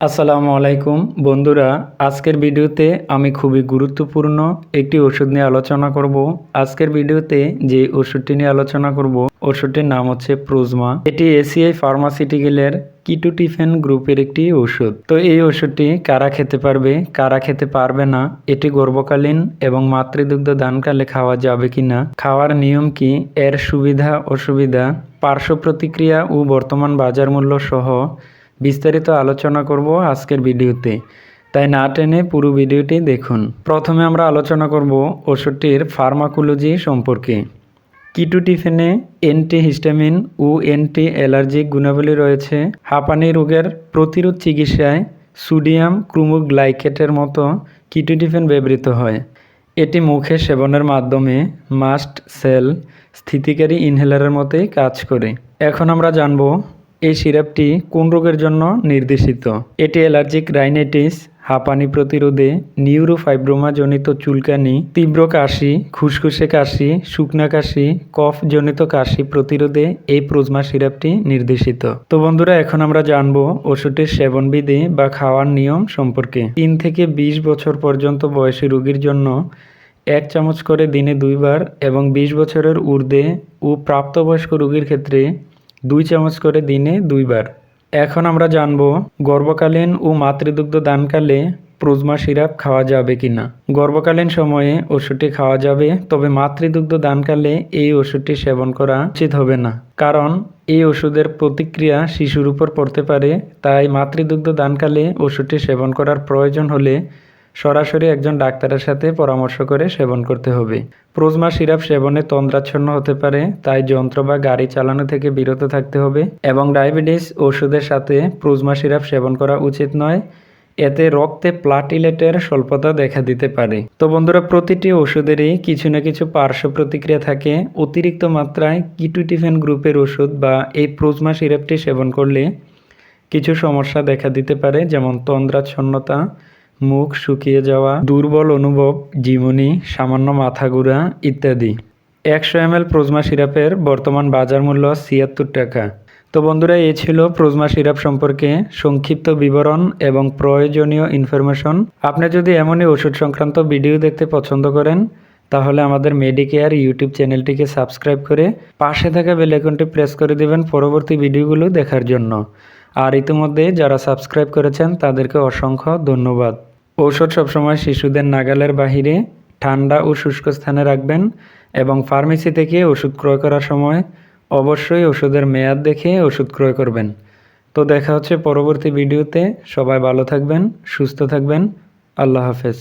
আসসালামু আলাইকুম। বন্ধুরা, আজকের ভিডিওতে আমি খুবই গুরুত্বপূর্ণ একটি ওষুধ নিয়ে আলোচনা করব। আজকের ভিডিওতে যে ওষুধটি নিয়ে আলোচনা করব, ওষুধটির নাম হচ্ছে প্রোজমা। এটি এসিআই ফার্মাসিউটিক্যালের কিটোটিফেন গ্রুপের একটি ওষুধ। তো এই ওষুধটি কারা খেতে পারবে, কারা খেতে পারবে না, এটি গর্ভকালীন এবং মাতৃদুগ্ধ দানকালে খাওয়া যাবে কিনা, খাওয়ার নিয়ম কি, এর সুবিধা অসুবিধা পার্শ্ব প্রতিক্রিয়া ও বর্তমান বাজার মূল্য সহ বিস্তারিত আলোচনা করব আজকের ভিডিওতে। তাই না টেনে পুরো ভিডিওটি দেখুন। প্রথমে আমরা আলোচনা করব ওষুধটির ফার্মাকোলজি সম্পর্কে। কিটোটিফেনে অ্যান্টি হিস্টামিন ও অ্যান্টি অ্যালার্জিক গুণাবলী রয়েছে। হাঁপানি রোগের প্রতিরোধ চিকিৎসায় সোডিয়াম ক্রুমোগ্লাইকেটের মতো কিটোটিফেন ব্যবহৃত হয়। এটি মুখে সেবনের মাধ্যমে মাস্ট সেল স্থিতিকারী ইনহেলারের মতোই কাজ করে। এখন আমরা জানব এই সিরাপটি কোন রোগের জন্য নির্দেশিত? এটি অ্যালার্জিক রাইনাইটিস, হাঁপানি প্রতিরোধে নিউরোফাইব্রোমা জনিত চুলকানি, তীব্র কাশি, খুসখুসে কাশি, শুকনা কাশি কফ জনিত কাশি প্রতিরোধে এই প্রোজমা সিরাপটি নির্দেশিত। তো বন্ধুরা, এখন আমরা জানব ওষুধটির সেবনবিধি বা খাওয়ার নিয়ম সম্পর্কে। তিন থেকে বিশ বছর পর্যন্ত বয়সী রোগীর জন্য এক চামচ করে দিনে দুইবার এবং বিশ বছরের ঊর্ধ্বে ও প্রাপ্তবয়স্ক রোগীর ক্ষেত্রে দুই চামচ করে দিনে দুইবার। এখন আমরা জানব গর্ভকালীন ও মাতৃদুগ্ধ দানকালে প্রোজমা সিরাপ খাওয়া যাবে কি না গর্ভকালীন সময়ে ওষুধটি খাওয়া যাবে, তবে মাতৃদুগ্ধ দানকালে এই ওষুধটি সেবন করা উচিত হবে না। কারণ এই ওষুধের প্রতিক্রিয়া শিশুর উপর পড়তে পারে, তাই মাতৃদুগ্ধ দানকালে ওষুধটি সেবন করার প্রয়োজন হলে সরাসরি একজন ডাক্তারের সাথে পরামর্শ করে সেবন করতে হবে। প্রোজমা সিরাপ সেবনে তন্দ্রাচ্ছন্ন হতে পারে, তাই যন্ত্র বা গাড়ি চালানো থেকে বিরত থাকতে হবে এবং ডায়াবেটিস ওষুধের সাথে প্রোজমা সিরাপ সেবন করা উচিত নয়। এতে রক্তে প্লাটিলেটের স্বল্পতা দেখা দিতে পারে। তো বন্ধুরা, প্রতিটি ওষুধেরই কিছু না কিছু পার্শ্ব প্রতিক্রিয়া থাকে। অতিরিক্ত মাত্রায় কিটুটিফেন গ্রুপের ওষুধ বা এই প্রোজমা সিরাপটি সেবন করলে কিছু সমস্যা দেখা দিতে পারে, যেমন তন্দ্রাচ্ছন্নতা মুখ শুকিয়ে যাওয়া, দুর্বল অনুভব জীবনী সামান্য মাথা ঘুরা ইত্যাদি। একশো এম এল প্রোজমা সিরাপের বর্তমান বাজার মূল্য ছিয়াত্তর টাকা। তো বন্ধুরা, এ ছিল প্রোজমা সিরাপ সম্পর্কে সংক্ষিপ্ত বিবরণ এবং প্রয়োজনীয় ইনফরমেশন। আপনি যদি এমনই ওষুধ সংক্রান্ত ভিডিও দেখতে পছন্দ করেন, তাহলে আমাদের মেডিকেয়ার ইউটিউব চ্যানেলটিকে সাবস্ক্রাইব করে পাশে থাকা বেলাইকনটি প্রেস করে দেবেন পরবর্তী ভিডিওগুলো দেখার জন্য। আর ইতিমধ্যে যারা সাবস্ক্রাইব করেছেন, তাদেরকে অসংখ্য ধন্যবাদ। ঔষধ সবসময় শিশুদের নাগালের বাহিরে ঠান্ডা ও শুষ্ক স্থানে রাখবেন এবং ফার্মেসি থেকে ওষুধ ক্রয় করার সময় অবশ্যই ওষুধের মেয়াদ দেখে ওষুধ ক্রয় করবেন। তো দেখা হচ্ছে পরবর্তী ভিডিওতে। সবাই ভালো থাকবেন, সুস্থ থাকবেন। আল্লাহ হাফেজ।